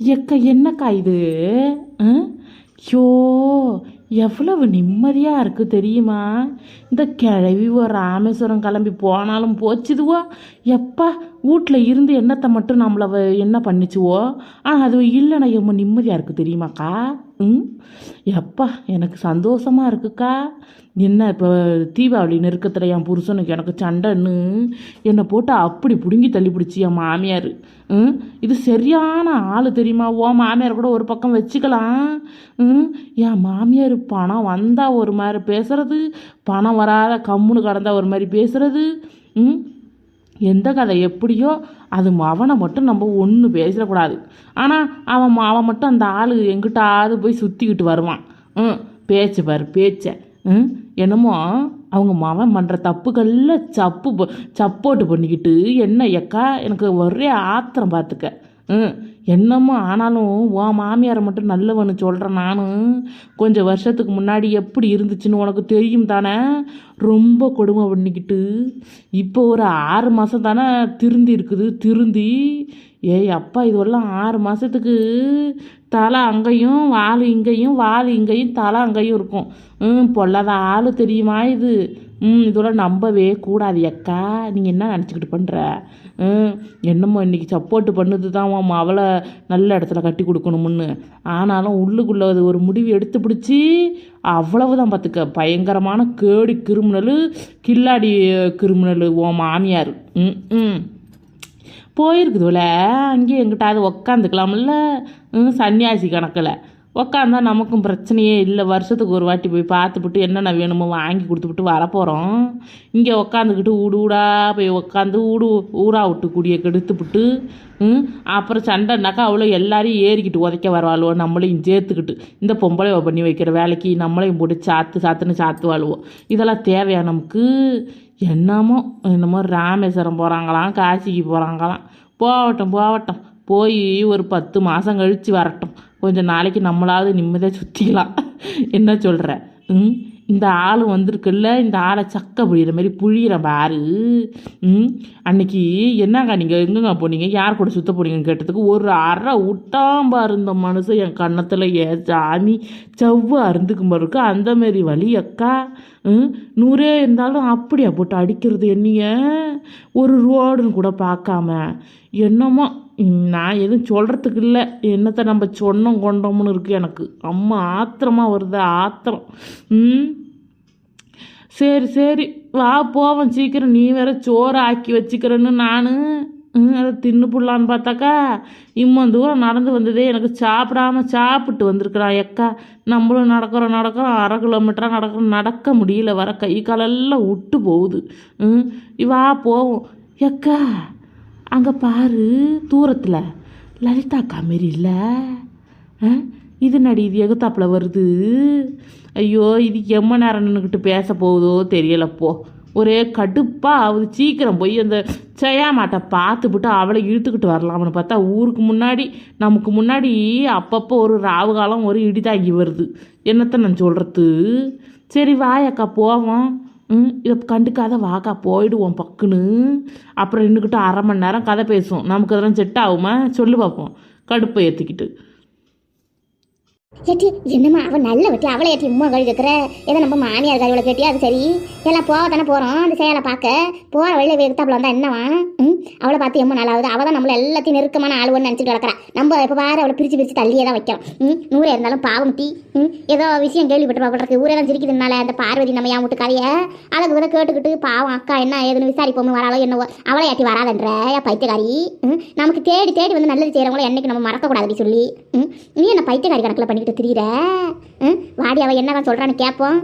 எக்க என்னக்கா இது? ஆ? எவ்வளவு நிம்மதியாக இருக்குது தெரியுமா? இந்த கிழவி ஒரு ராமேஸ்வரம் கிளம்பி போனாலும் போச்சுதுவோ? எப்பா வீட்டில் இருந்து என்னத்தை மட்டும் நம்மளை என்ன பண்ணிச்சுவோ? ஆனால் அது இல்லைனா எம்ம நிம்மதியாக இருக்குது தெரியுமாக்கா? ம்? எப்பா எனக்கு சந்தோஷமாக இருக்குக்கா. என்ன இப்போ தீபாவளி நெருக்கத்தில் என் புருஷனுக்கு எனக்கு சண்டைன்னு என்னை போட்டு அப்படி பிடுங்கி தள்ளி பிடிச்சி என் மாமியார். ம்? இது சரியான ஆள் தெரியுமா? ஓ மாமியார் கூட ஒரு பக்கம் வச்சுக்கலாம். ம்? என் மாமியார் பணம் வந்தால் ஒரு மாதிரி பேசுகிறது பணம் வராத கம்முன்னு கடந்தால் ஒரு மாதிரி பேசுகிறது ம்? எந்த கதை எப்படியோ அது அவனை மட்டும் நம்ம ஒன்றும் பேசிடக்கூடாது ஆனால் அவன் அவன் மட்டும் அந்த ஆள் எங்கிட்டாவது போய் சுற்றிக்கிட்டு வருவான். ம் பேச்சு பாரு பேச்சை. ம் என்னமோ அவங்க மவன் பண்ணுற தப்புகளில் சப்பு சப்போட்டு பண்ணிக்கிட்டு என்ன எக்கா எனக்கு ஒரே ஆத்திரம் பார்த்துக்க ம். என்னமோ ஆனாலும் உன் மாமியாரை மட்டும் நல்லவன்னு சொல்கிறேன் நானும் கொஞ்சம் வருஷத்துக்கு முன்னாடி எப்படி இருந்துச்சுன்னு உனக்கு தெரியும் தானே? ரொம்ப கொடுமை பண்ணிக்கிட்டு. இப்போ ஒரு ஆறு மாதம் தானே திருந்தி இருக்குது திருந்தி. ஏய் அப்பா இதுவெல்லாம் ஆறு மாதத்துக்கு தலை அங்கேயும் வால் இங்கேயும் வால் இங்கேயும் தலை அங்கேயும் இருக்கும். ம் பொல்லாத ஆள் தெரியுமா இது? இதெல்லாம் நம்பவே கூடாது அக்கா. நீங்கள் என்ன நினச்சிக்கிட்டு பண்ணுற ம் என்னமோ இன்றைக்கி சப்போர்ட் பண்ணுது தான் உன் அவளை நல்ல இடத்துல கட்டி கொடுக்கணும்னு. ஆனாலும் உள்ளுக்குள்ள அது ஒரு முடிவு எடுத்து பிடிச்சி அவ்வளவுதான் பார்த்துக்க பயங்கரமான கேடி கிரிமினலு கில்லாடி கிரிமினலு உன் மாமியார். ம் ம். போயிருக்குதுல அங்கேயே எங்கிட்டாவது உக்காந்துக்கலாம்ல. ம், சன்னியாசி கணக்கில். உக்காந்தா நமக்கும் பிரச்சனையே இல்லை. வருஷத்துக்கு ஒரு வாட்டி போய் பார்த்துப்புட்டு என்னென்ன வேணுமோ வாங்கி கொடுத்துப்புட்டு வரப்போகிறோம் இங்கே உக்காந்துக்கிட்டு ஊடு ஊடா போய் உக்காந்து ஊடு ஊரா விட்டு கூடிய கெடுத்துப்புட்டு அப்புறம் சண்டைனாக்கா அவ்வளோ எல்லாரையும் ஏறிக்கிட்டு உதைக்க வருவாளுவோ நம்மளையும் சேர்த்துக்கிட்டு. இந்த பொம்பளை பண்ணி வைக்கிற வேலைக்கு நம்மளையும் போட்டு சாத்து சாத்துன்னு சாத்து வாழுவோம் இதெல்லாம் தேவையா நமக்கு? என்னமோ என்னமோ ராமேஸ்வரம் போகிறாங்களாம் காசிக்கு போகிறாங்களாம் போகட்டும் போகட்டும். போய் ஒரு பத்து மாதம் கழித்து வரட்டும். கொஞ்சம் நாளைக்கு நம்மளாவது நிம்மதியாக சுற்றிக்கலாம் என்ன சொல்கிற ம்? இந்த ஆள் வந்திருக்குல்ல இந்த ஆளை சக்க புழிகிற மாதிரி புழிகிற பாரு. ம்? அன்னைக்கு என்னங்க நீங்கள் எங்கங்க போனீங்க? யார் கூட சுத்த போனீங்கன்னு கேட்டதுக்கு ஒரு அரை விட்டாம்பா பாரு இந்த மனுஷன் என் கன்னத்தில் ஏ சாமி செவ்வு அருந்துக்கும் பாருக்கு அந்தமாரி வழி வலி அக்கா. ம்? நூறே இருந்தாலும் அப்படியா போட்டு அடிக்கிறது என்னைய? ஒரு ரோடுன்னு கூட பார்க்காம. என்னமோ நான் எதுவும் சொல்கிறதுக்கு இல்லை. என்னத்தை நம்ம சொன்னோம் கொண்டோம்னு இருக்குது எனக்கு. அம்மா ஆத்திரமாக வருது ஆத்திரம். ம்? சரி சரி. வா போவோம். சீக்கிரம் நீ வேற சோறு ஆக்கி வச்சுக்கிறேன்னு நான். அதை தின்னு புடலான்னு பார்த்தாக்கா இம்மன் தூரம் நடந்து வந்ததே எனக்கு சாப்பிடாம சாப்பிட்டு வந்திருக்கிறான் எக்கா நம்மளும் நடக்கிறோம் நடக்கிறோம். அரை கிலோமீட்டராக நடக்கிறோம். நடக்க முடியல வர. கை காலெல்லாம் விட்டு போகுது. ம் வா போவோம். எக்கா அங்கே பாரு தூரத்தில். லலிதா அக்கா மாரி இல்லை. இது நடி இது எகுத்தாப்புல வருது? ஐயோ இது எம்ம நேரம் நின்றுக்கிட்டு பேச போகுதோ தெரியலப்போ ஒரே கடுப்பாக ஆகுது சீக்கிரம் போய் அந்த செய்யாமாட்டை பார்த்துப்புட்டு அவளை இழுத்துக்கிட்டு வரலாம்னு பார்த்தா ஊருக்கு முன்னாடி நமக்கு முன்னாடி அப்பப்போ ஒரு ராவு காலம் ஒரு இடிதாங்கி வருது. என்னத்தை நான் சொல்கிறது சரி வாயக்கா போவோம். இதை கண்டுக்காத வாக்கா போயிடுவோம் பக்குன்னு. அப்புறம் நின்றுக்கிட்டு அரை மணி நேரம் கதை பேசுவோம். நமக்கு அதெல்லாம் செட் ஆகுமா? சொல்லு பார்ப்போம் கடுப்பை ஏற்றிக்கிட்டு ஏட்டி என்னம்மா அவன் நல்ல வெட்டி அவளை ஏற்றி உம்மா கழி கேட்குற ஏதோ நம்ம மாமியார் கழிவுல கேட்டியா அது சரி. எல்லாம் போக தானே போகிறோம் அந்த சேலை பார்க்க. போகிற வழியில் வெறுத்தாப்புல வந்தால் என்னவா? ம்? அவளை பார்த்து எம்ம நல்லாவது அவள் தான் நம்மள எல்லாத்தையும் நெருக்கமான ஆளுவன்னு நினச்சிட்டு கிடக்கிறா நம்ம இப்போ பாரு அவளை பிரித்து பிரித்து தள்ளியே தான் வைக்கிறோம். ம்? நூறே இருந்தாலும் பாவம் டீ. ம்? ஏதோ விஷயம் கேள்விப்பட்டு ஊரே தான் சிரிக்குதுனால அந்த பார்வதி நம்ம ஏன் விட்டு கதையை அழகு கூட கேட்டுக்கிட்டு பாவம் அக்கா என்ன ஏதுன்னு விசாரிப்போம்னு வராளோ என்னவோ. அவளை ஏற்றி வராதன்ற. ஏன் பைத்தியக்காரி. ம்? நமக்கு தேடி தேடி வந்து நல்லது செய்கிறவங்கள என்றைக்கு நம்ம மறக்கக்கூடாதுடி சொல்லி. ம்? நீ என்ன பைத்தியக்காரி கணக்கில் பண்ணி பண்ணிக்கிட்டு திரியிற ம்? வாடி அவள் என்னவா சொல்கிறான்னு கேட்போம்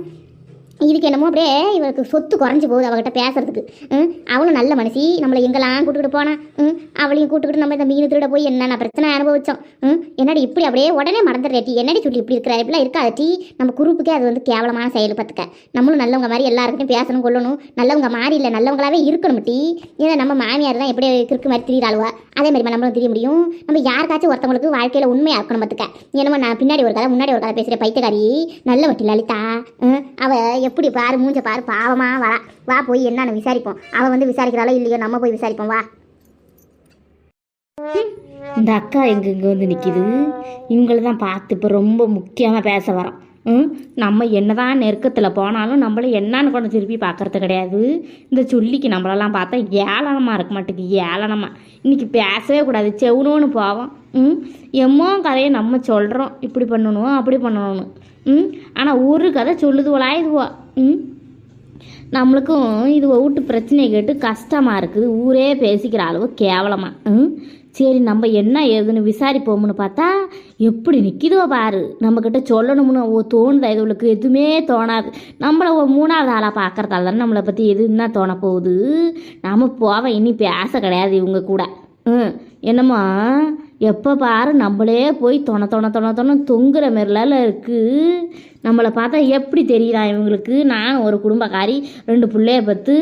இதுக்கு என்னமோ அப்படியே இவளுக்கு சொத்து குறைஞ்சி போகுது அவகிட்ட பேசுறதுக்கு. ம்? அவளும் நல்ல மனுஷி நம்மளை எங்கெல்லாம் கூட்டுக்கிட்டு போனா? ம்? அவளையும் கூட்டுக்கிட்டு நம்ம இந்த மீன் திருட போய் என்னென்ன பிரச்சனை அனுபவிச்சோம்? ம்? என்னடி இப்படி அப்படியே உடனே மறந்துடுறேட்டி என்னடி சொல்லி இப்படி இருக்கிற? இப்படிலாம் இருக்காது டீ. நம்ம குரூப்புக்கே அது வந்து கேவலமான செயல் பார்த்துக்க. நம்மளும் நல்லவங்க மாதிரி எல்லாருக்கிட்டையும் பேசணும் கொள்ளணும். நல்லவங்க மாதிரி இல்லை நல்லவங்களாவே இருக்கணும் டீ. ஏன்னா நம்ம மாமியார் தான் எப்படி கிறுக்கு மாதிரி திரியிறாளுவா அதே மாதிரி நம்மளும் தெரிய முடியும். நம்ம யாருக்காச்சும் ஒருத்தவங்களுக்கு வாழ்க்கையில் உண்மையாக இருக்கணும் பார்த்துக்க. என்னமோ நான் பின்னாடி ஒரு கதை முன்னாடி ஒரு கதை பேசுகிற பைத்தியக்காரி. நல்ல வட்டி லலிதா. ம், எப்படி பாரு மூஞ்ச பாரு பாவமா வரா. வா போய் என்னன்னு விசாரிப்போம். அவள் வந்து விசாரிக்கிறாளோ இல்லையோ நம்ம போய் விசாரிப்போம் வா. இந்த அக்கா எங்கெங்க வந்து நிற்கிது இவங்கள தான் பார்த்து இப்போ ரொம்ப முக்கியமாக பேச வரோம். ம்? நம்ம என்னதான் நெருக்கத்தில் போனாலும் நம்மள என்னன்னு கொண்டு திருப்பி பார்க்கறது கிடையாது. இந்த சொல்லிக்கு நம்மளெல்லாம் பார்த்தா ஏளனமாக இருக்க மாட்டேங்குது ஏளனமாக இன்றைக்கி பேசவே கூடாது செவனோன்னு போவோம். ம்? எம்மோ கதையை நம்ம சொல்கிறோம் இப்படி பண்ணணும் அப்படி பண்ணணும்னு. ம்? ஆனால் ஒரு கதை சொல்லுதுவளா நம்மளுக்கும் இது வீட்டு பிரச்சனையை கேட்டு கஷ்டமாக இருக்குது. ஊரே பேசிக்கிற அளவு கேவலமாக ம்? சரி நம்ம என்ன ஏதுன்னு விசாரிப்போம்னு பார்த்தா எப்படி நிற்கிதோ பாரு. நம்மக்கிட்ட சொல்லணும்னு ஓ தோணுதா? இதுவளுக்கு எதுவுமே தோணாது. நம்மளை ஒரு மூணாவது ஆளாக பார்க்குறதால தானே நம்மளை பற்றி எதுன்னா தோண போகுது? நம்ம போவ இனி பேச கிடையாது இவங்க கூட. ம்? என்னம்மா எப்போ பாரு நம்மளே போய் தொண தொண தொண தொண தொங்குற மாரிலால இருக்குது நம்மளை பார்த்தா எப்படி தெரியுதான் இவங்களுக்கு? நான் ஒரு குடும்பக்காரி ரெண்டு பிள்ளைய பத்து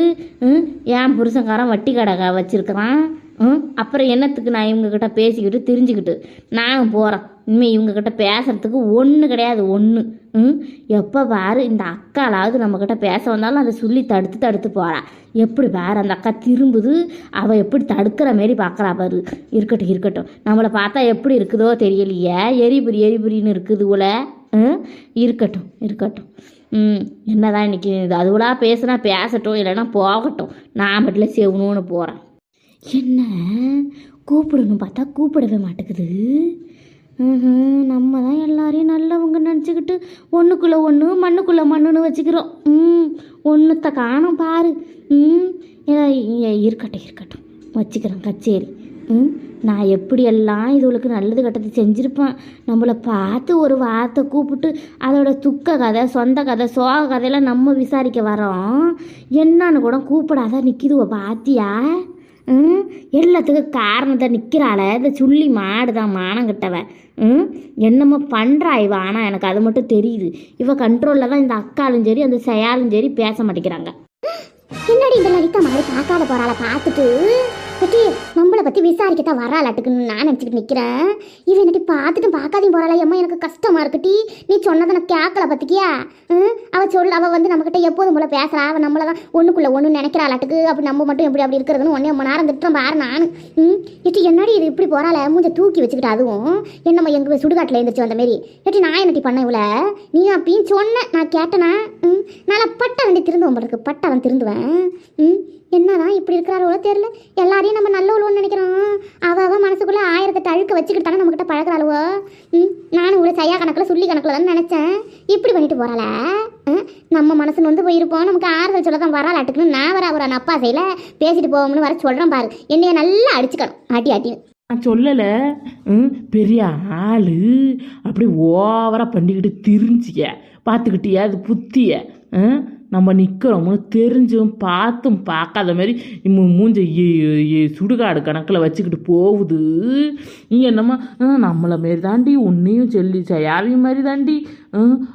என் புருஷன்காரன் வட்டி கடை வச்சுருக்கிறான். ம்? அப்புறம் என்னத்துக்கு நான் இவங்கக்கிட்ட பேசிக்கிட்டு தெரிஞ்சுக்கிட்டு? நானும் போகிறேன் இனிமேல் இவங்கக்கிட்ட பேசுகிறதுக்கு ஒன்று கிடையாது ஒன்று ம்? எப்போ பாரு இந்த அக்காலாவது நம்மக்கிட்ட பேச வந்தாலும் அதை சொல்லி தடுத்து தடுத்து போகிறா எப்படி பாரு அந்த அக்கா திரும்புது அவள் எப்படி தடுக்கிற மாரி பார்க்குறா பாரு. இருக்கட்டும் இருக்கட்டும். நம்மளை பார்த்தா எப்படி இருக்குதோ தெரியலையே. எரிபுரி எரிபுரின்னு இருக்குது உல ம்? இருக்கட்டும் இருக்கட்டும். ம் என்னதான் இன்னைக்கு இது? பேசுனா பேசட்டும் இல்லைன்னா போகட்டும். நான் மட்டும் செவணும்னு போகிறேன் என்ன? கூப்பிடணும் பார்த்தா கூப்பிடவே மாட்டேங்குது. நம்ம தான் எல்லாரையும் நல்லவங்க நினச்சிக்கிட்டு ஒன்றுக்குள்ளே ஒன்று மண்ணுக்குள்ளே மண்ணுன்னு வச்சுக்கிறோம். ம். ஒன்றுத்த காணும் பாரு. ம். இருக்கட்டும் இருக்கட்டும். வச்சுக்கிறேன் கச்சேரி. ம். நான் எப்படியெல்லாம் இதுகளுக்கு நல்லது கெட்டது செஞ்சுருப்பேன். நம்மளை பார்த்து ஒரு வார்த்தை கூப்பிட்டு அதோட துக்க கதை சொந்த கதை சோக கதையெல்லாம் நம்ம விசாரிக்க வரோம். என்னான்னு கூட கூப்பிடாத நிற்கிதுவ பாத்தியா? ம்? எல்லாத்துக்கும் காரணத்தை நிற்கிறாள இந்த சுள்ளி மாடு தான் மானங்கிட்டவ ம்? என்னமோ பண்ணுறா இவ. ஆனால் எனக்கு அது மட்டும் தெரியுது. இவ கண்ட்ரோலில் தான் இந்த அக்காலும் சரி அந்த செயலும் சரி பேச மாட்டேங்கிறாங்க. என்னடி இந்த லலிதா மாதிரி பார்க்காத போகிறாள பார்த்துட்டு? பட்டி நம்மளை பற்றி விசாரிக்கத்தான் வராளாட்டுக்குன்னு நான் நினச்சிக்கிட்டு நிற்கிறேன் இவன் என்னடி பார்த்துட்டு பார்க்காதையும் போறாளா? அம்மா எனக்கு கஷ்டமா இருக்குட்டி நீ சொன்னதை நான் கேட்கல பார்த்துக்கியா? ம்? அவ சொல் அவள் வந்து நம்மக்கிட்ட எப்போதும் போல பேசுறா. அவள் நம்மளை தான் ஒன்றுக்குள்ளே ஒன்று நினைக்கிறாளாட்டுக்கு. அப்படி நம்ம மட்டும் எப்படி அப்படி இருக்கிறதுன்னு ஒன்றே மணி நேரம் திட்டம் பாரு நான். ம்? எட்டி என்னடி இது இப்படி போறாள? மூஞ்ச தூக்கி வச்சுக்கிட்டு அதுவும். என்னம்மா எங்க சுடுகாட்டில் எழுந்திரிச்சு வந்த மாரி. எட்டி நான் என்னட்டி பண்ண இவள? நீ அப்படின்னு சொன்ன நான் கேட்டனா? ம்? நான் பட்ட வண்டி திருந்துவேன் உங்களுக்கு பட்டவன் திருந்துவேன். ம்? என்னதான் இப்படி இருக்கிறாரோ தெரியல. எல்லாரையும் நம்ம நல்ல உள்ளவன்னு நினைக்கிறோம் அவள் மனசுக்குள்ளே ஆயிரத்தை ஆயிரத்தெட்டு அழுக்க வச்சுக்கிட்டு நம்மக்கிட்ட நம்மகிட்ட பழகிறாளுவோ? ம் நானும் இவ்வளோ சையா கணக்கில் சொல்லி கணக்கில் தான் நினச்சேன். இப்படி பண்ணிட்டு போகிறாள நம்ம மனசு நொந்து போயிருப்போம். நமக்கு ஆறுதல் சொல்ல தான் வராளாட்டுக்குன்னு நான் வர ஒரு அப்பா செய்யல. பேசிட்டு போவோம்னு வர சொல்கிறேன் பாரு. என்னைய நல்லா அடிச்சுக்கணும். ஆட்டி ஆட்டி நான் சொல்லலை. ம் பெரிய ஆள். அப்படி ஓவராக பண்ணிக்கிட்டு திரிஞ்சிக்க. பார்த்துக்கிட்டியா அது புத்திய. ஆ? நம்ம நிற்கிறோம்னு தெரிஞ்சும் பார்த்தும் பார்க்காத மாதிரி மூஞ்ச சுடுகாடு கணக்கில் வச்சுக்கிட்டு போகுது. நீ என்னம்மா? நம்மளை மாரி தாண்டி உன்னையும் சொல்லி செய்யாவையும் மாதிரி தாண்டி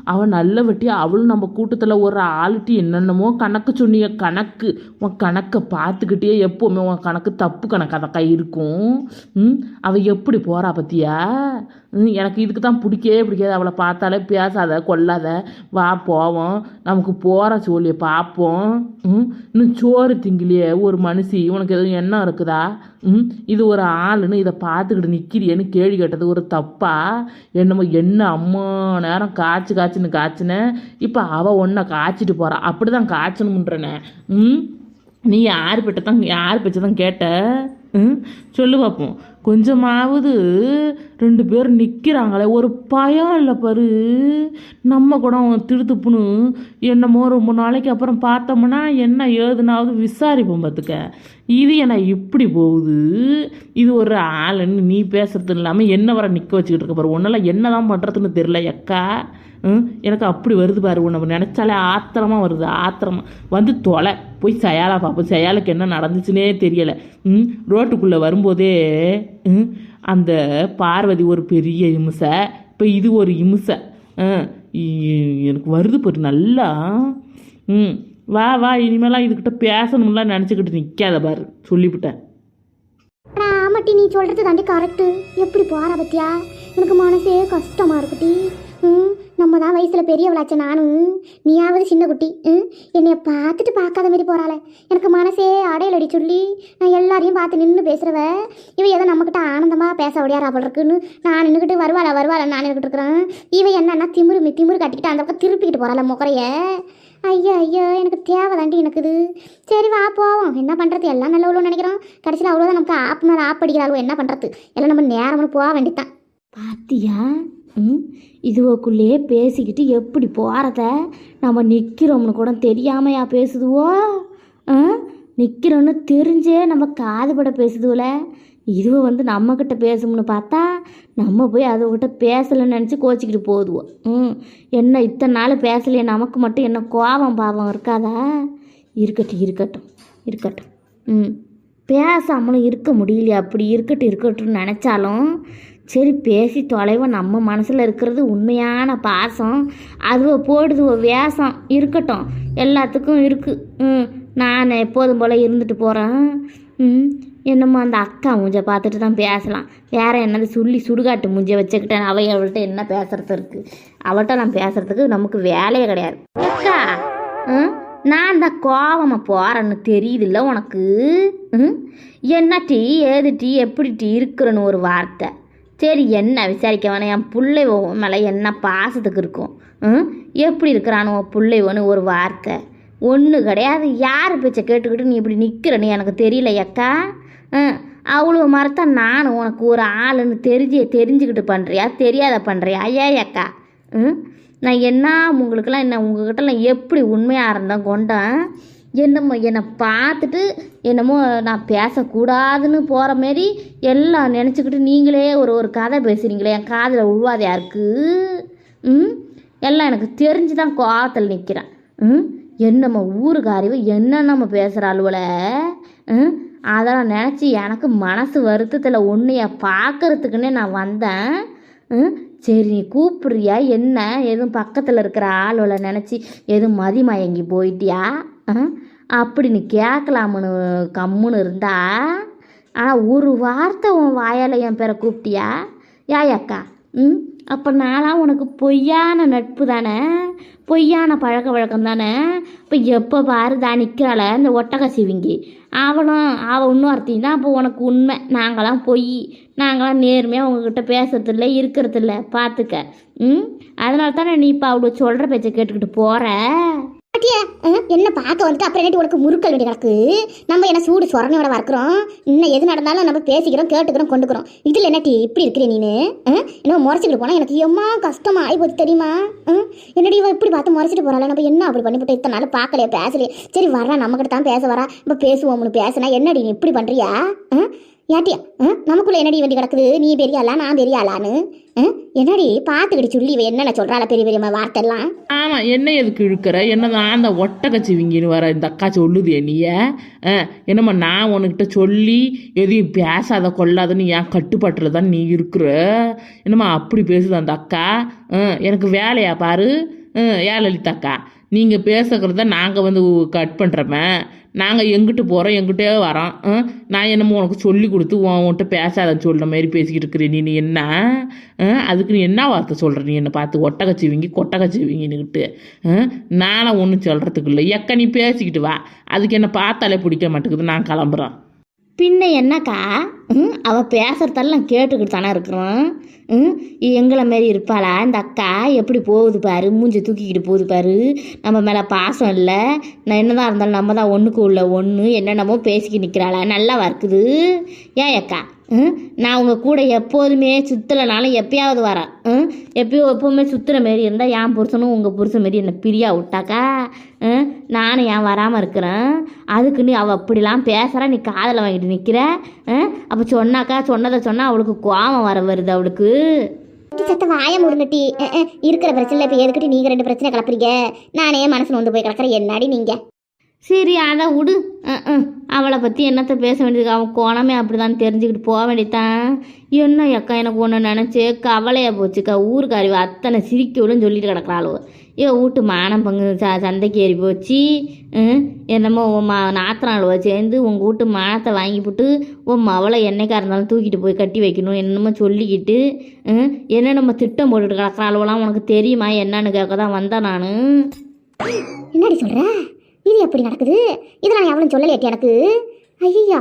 அவன் நல்ல வட்டி அவளும் நம்ம கூட்டத்தில் ஒரு ஆளுட்டி என்னென்னமோ கணக்கு சொன்னிய கணக்கு. உன் கணக்கை பார்த்துக்கிட்டே எப்போவுமே உன் கணக்கு தப்பு கணக்கு அதக்கா இருக்கும். ம் அவள் எப்படி போகிறா பத்தியா? ம், எனக்கு இதுக்கு தான் பிடிக்கவே பிடிக்காது. அவளை பார்த்தாலே பேசாத கொல்லாத. வா போவோம். நமக்கு போகிற சோழியை பார்ப்போம். ம் இன்னும் சோறு திங்கிலேயே ஒரு மனுஷி. உனக்கு எதுவும் எண்ணம் இருக்குதா? இது ஒரு ஆளுன்னு இதை பார்த்துக்கிட்டு நிற்கிறியேன்னு கேள்வி கேட்டது ஒரு தப்பா? என்னமோ என்ன அம்மா நேரம் காய்ச்சி காய்ச்சின்னு காய்ச்சினேன் இப்போ அவள் ஒன்றை காய்ச்சிட்டு போகிறா அப்படி தான் காய்ச்சணுன்றனே ம்? நீ யார் கிட்ட தான் யார் பேச்ச தான் கேட்ட? ம்? சொல்லு பார்ப்போம் கொஞ்சமாவது ரெண்டு பேர் நிற்கிறாங்களே ஒரு பயம் இல்லை பாரு. நம்ம கூட திருத்துப்புன்னு என்னமோ ரொம்ப நாளைக்கு அப்புறம் பார்த்தோம்னா என்ன ஏதுனாவது விசாரிப்போம் பார்த்துக்க இது என்ன இப்படி போகுது? இது ஒரு ஆளுன்னு நீ பேசுறது இல்லாமல் என்ன வர நிற்க வச்சுக்கிட்டு இருக்க பாரு. ஒன்றால் என்ன தான் பண்ணுறதுன்னு தெரில எக்கா எனக்கு அப்படி வருது பாரு உன்னை நினச்சாலே ஆத்திரமாக வருது ஆத்திரமாக வந்து தொலை போய் சயாலா பார்ப்போம். சயாலுக்கு என்ன நடந்துச்சுன்னே தெரியலை. ம்? ரோட்டுக்குள்ளே வரும்போதே ம்? அந்த பார்வதி ஒரு பெரிய இம்சை இப்போ இது ஒரு இம்சை. ஆ, இ- எனக்கு வருது பாரு நல்லா. ம் வா வா இனிமேலாம் இதுக்கிட்ட பேசணும்லாம் நினச்சிக்கிட்டு நிற்காத பாரு சொல்லிவிட்டேன். ஆமாட்டி நீ சொல்கிறது தாண்டி கரெக்டு எப்படி போகிற பத்தியா? எனக்கு மனசே கஷ்டமாக இருக்குட்டி. நம்ம தான் வயசில் பெரியவளாச்சே நானும். நீயாவது சின்ன குட்டி ம்? என்னைய பார்த்துட்டு பார்க்காத மாரி போகிறாளே எனக்கு மனசே அடையலடி சொல்லி. நான் எல்லாரையும் பார்த்து நின்று பேசுகிறவ இவ ஏதோ நம்மக்கிட்ட ஆனந்தமாக பேச முடியாரா போல இருக்குன்னு நான் நின்றுக்கிட்டு வருவாளா வருவாளா நான் நின்றுக்கிட்டு இருக்கிறேன். இவ என்னன்னா திமிரு திமுரு திமிரு கட்டிக்கிட்டு அந்த பக்கம் திருப்பிக்கிட்டு போகிறாள முகரைய. ஐயோ ஐயோ எனக்கு தேவை தாண்டி எனக்கு இது சரி வா போவோம். என்ன பண்ணுறது எல்லாம் நல்ல நினைக்கிறோம். கடைசியில் அவ்வளோதான் நமக்கு ஆப் மேலே ஆப் அடிக்கிறாளோ என்ன பண்ணுறது எல்லாம் நம்ம நேரம்னு போக வேண்டித்தான் பாத்தியா? ம்? இதுவோக்குள்ளேயே பேசிக்கிட்டு எப்படி போகிறத நம்ம நிற்கிறோம்னு கூட தெரியாமையா பேசுதுவோ? ஆ? நிற்கிறோன்னு தெரிஞ்சே நம்ம காதுபட பேசுதுவல இதுவோ வந்து நம்மக்கிட்ட பேசும்னு பார்த்தா நம்ம போய் அதுகிட்ட பேசலைன்னு நினச்சி கோச்சிக்கிட்டு போதுவோம் ம். என்ன இத்தனை நாள் பேசலையே நமக்கு மட்டும் என்ன கோபம் பாவம் இருக்காதா? இருக்கட்டும் இருக்கட்டும் இருக்கட்டும். ம். பேசாமலும் இருக்க முடியலையா அப்படி இருக்கட்டும் இருக்கட்டும்னு நினச்சாலும் சரி பேசி தொலைவன் நம்ம மனசில் இருக்கிறது உண்மையான பாசம். அதுவோ போடுதுவோ வேஷம் இருக்கட்டும். எல்லாத்துக்கும் இருக்குது ம் நான் எப்போதும் போல் இருந்துட்டு போகிறேன் ம் என்னமோ அந்த அக்கா மூஞ்ச பார்த்துட்டு தான் பேசலாம். வேறு என்னது சொல்லி சுடுகாட்டு மூஞ்ச வச்சுக்கிட்டேன். அவள் அவள்கிட்ட என்ன பேசுகிறது இருக்குது அவள்கிட்ட நான் பேசுகிறதுக்கு நமக்கு வேலையே கிடையாது. அக்கா ம் நான் தான் கோவமாக போகிறேன்னு தெரியுதுல்ல உனக்கு? ம் என்ன டீ ஏது டீ எப்படி டீ இருக்கிறன்னு ஒரு வார்த்தை. சரி என்ன விசாரிக்க வேணாம். என் பிள்ளைவோ மேலே என்ன பாசத்துக்கு இருக்கும்? ம்? எப்படி இருக்கிறானோ பிள்ளைவோன்னு ஒரு வார்த்தை. ஒன்று கிடையாது. யார் பேச்சை கேட்டுக்கிட்டு நீ இப்படி நிற்கிறன்னு எனக்கு தெரியல அக்கா. ம் அவ்வளோ மரத்தான் நானும் உனக்கு ஒரு ஆளுன்னு தெரிஞ்சு தெரிஞ்சுக்கிட்டு பண்ணுறியா தெரியாத பண்ணுறியா ஐயா அக்கா. ம்? நான் என்ன உங்களுக்கெல்லாம் என்ன உங்ககிட்டலாம் எப்படி உண்மையாக இருந்தேன் கொண்டேன்? என்னமோ என்னை பார்த்துட்டு என்னமோ நான் பேசக்கூடாதுன்னு போகிற மாரி எல்லாம் நினச்சிக்கிட்டு நீங்களே ஒரு ஒரு கதை பேசுகிறீங்களே என் காதில் உழுவாதையா இருக்குது ம்? எல்லாம் எனக்கு தெரிஞ்சு தான் கோவத்தில் நிற்கிறேன் ம்? என்னம்மா ஊருக்காரிவு என்ன நம்ம அளவில் ம்? அதெல்லாம் நினச்சி எனக்கு மனசு வருத்தத்தில் ஒன்றைய பார்க்கறதுக்குன்னே நான் வந்தேன். ம்? சரி நீ கூப்பிடுறியா? என்ன? எதுவும் பக்கத்தில் இருக்கிற ஆளுவில் நினச்சி எதுவும் மதிமயங்கி போயிட்டியா? ஆ? கேட்கலாம்னு கம்முன்னு இருந்தா ஆனால் ஒரு வார்த்தை உன் வாயால் என் பேரை கூப்பிட்டியா? யாயக்கா ம்? அப்போ நான்லாம் உனக்கு பொய்யான நட்பு தானே? பொய்யான பழக்க வழக்கம் தானே? இப்போ எப்போ பாரு தான் நிற்கிறாள இந்த ஒட்டக சிவிங்கி அவளும் அவள் இன்னொருத்தையும் தான் அப்போ உனக்கு உண்மை. நாங்களாம் பொய். நாங்களாம் நேர்மையாக உங்ககிட்ட பேசுறதில்ல இருக்கிறதில்ல. பார்த்துக்க ம்? அதனால தானே நீ இப்போ அவ்வளோ சொல்கிற பேச்சை கேட்டுக்கிட்டு போகிற பாட்டியா என்ன பார்க்க வந்துட்டு அப்புறம் உனக்கு முறுக்கல் வேண்டி கிடக்கு? நம்ம என்ன சூடு சொரணையோட வறுக்கிறோம்? இன்னும் எது நடந்தாலும் நம்ம பேசிக்கிறோம் கேட்டுக்கிறோம் கொண்டுக்கிறோம். இதில் என்னடி இப்படி இருக்கிற நீனு? என்ன முறைச்சிக்கிட்டு போனால் எனக்கு எம்மா கஷ்டமா ஆகி போச்சு தெரியுமா? என்னடி இவ இப்படி பார்த்து முறைச்சிட்டு போகிறாள் நம்ம என்ன அப்படி பண்ணிவிட்டு இத்தனை நாள் பார்க்கலையே பேசலையே? சரி வரா நம்மக்கிட்ட தான் பேச வரா. நம்ம பேசுவோம்னு பேசினா என்னடி நீ இப்படி பண்ணுறியா ஏட்டியா நமக்குள்ள என்னடி வண்டி கிடக்குது? நீ பெரிய ஆளா நான் பெரிய ஆளான்னு என்னடி? பார்த்துக்கிட்டு சொல்லி என்னென்ன சொல்கிறாள பெரிய பெரிய வார்த்தை எல்லாம் ஆமாம் என்ன எதுக்கு இழுக்கிற? என்னதான் அந்த ஒட்டக்கச்சிவிங்கின்னு வர இந்த அக்கா சொல்லுது என்னைய ஆ, என்னம்மா நான் உனக்கிட்ட சொல்லி எதையும் பேசாத கொள்ளாதன்னு ஏன் கட்டுப்பாட்டில் தான் நீ இருக்கிற? என்னம்மா அப்படி பேசுது அந்த அக்கா? ஆ, எனக்கு வேலையா பாரு? ஆ, ஏன் லலிதா அக்கா நீங்கள் பேசுகிறத நாங்கள் வந்து கட் பண்ணுறோமே நாங்கள் எங்கிட்டு போகிறோம் எங்கிட்டே வரோம் நான் என்னமோ உனக்கு சொல்லி கொடுத்து உன் உன்கிட்ட பேசாதன்னு சொல்கிற மாதிரி பேசிக்கிட்டு இருக்கிற நீ என்ன? ஆ, அதுக்கு நீ என்ன வார்த்தை சொல்கிற நீ என்னை பார்த்து ஒட்டகச்சிவிங்கி கொட்டகச்சிவிங்கின்னுக்கிட்டு நானும் ஒன்றும் சொல்கிறதுக்கு இல்லை. எக்க நீ பேசிக்கிட்டு வா. அதுக்கு என்ன பார்த்தாலே பிடிக்க மாட்டேங்குது. நான் கிளம்புறேன். பின்ன என்னக்கா? ம் அவள் பேசுகிறதெல்லாம் கேட்டுக்கிட்டு தானே இருக்கிறோம் ம் எங்களை மாரி இருப்பாளா? இந்த அக்கா எப்படி போகுது பாரு? மூஞ்சி தூக்கிக்கிட்டு போகுது பாரு. நம்ம மேலே பாசம் இல்லை. நான் என்னதான் இருந்தாலும் நம்ம தான் ஒன்றுக்கு உள்ள ஒன்று என்னென்னமோ பேசிக்கிட்டு நிற்கிறாளா நல்லாவா இருக்குது ஏன் அக்கா? ம் நான் உங்கள் கூட எப்போதுமே சுற்றலைனாலும் எப்பயாவது வரேன் ம் எப்பயோ எப்போவுமே சுற்றுற மாரி இருந்தால் என் புருஷனும் உங்கள் புருஷன் மாரி என்னை பிரியா விட்டாக்கா? ம் நானும் ஏன் வராமல் இருக்கிறேன்? அதுக்கு நீ அவள் அப்படிலாம் பேசுகிறா நீ காதில் வாங்கிட்டு நிற்கிற அப்போ சொன்னாக்கா சொன்னதை சொன்னால் அவளுக்கு கோவம் வர வருது அவளுக்கு. சத்த வாய முருங்கட்டி இருக்கிற பிரச்சனை இப்போ எதுக்கிட்டு நீங்கள் ரெண்டு பிரச்சனை கிளப்புறீங்க நானே மனசு நொந்து போய் கிடக்குறேன் என்னாடி நீங்கள் சரி அதை விடு. அவளை பற்றி என்னத்தை பேச வேண்டியது? அவன் கோணமே அப்படிதான் தெரிஞ்சுக்கிட்டு போக வேண்டியதான் என்ன அக்கா எனக்கு ஒன்று நினச்சி கவலையாக போச்சுக்கா? ஊருக்காரி அத்தனை சிரிக்கவுடன் சொல்லிட்டு கிடக்குறாளோ? ஏ வீட்டு மானம் பங்கு ச சந்தைக்கு ஏறி போச்சு. என்னமோ உன் மா நாத்தனாளுவ சேர்ந்து உங்கள் வீட்டு மானத்தை வாங்கிவிட்டு உன் மவளை என்னைக்கா இருந்தாலும் தூக்கிட்டு போய் கட்டி வைக்கணும் என்னமோ சொல்லிக்கிட்டு ம், என்ன நம்ம திட்டம் போட்டுட்டு கிடக்குறாளுவெல்லாம் உனக்கு தெரியுமா? என்னன்னு கேட்க தான் வந்தேன் நான். என்னடி சொல்கிறேன் இது எப்படி நடக்குது? இதெல்லாம் அவளும் சொல்லலையாட்டி எனக்கு? ஐயா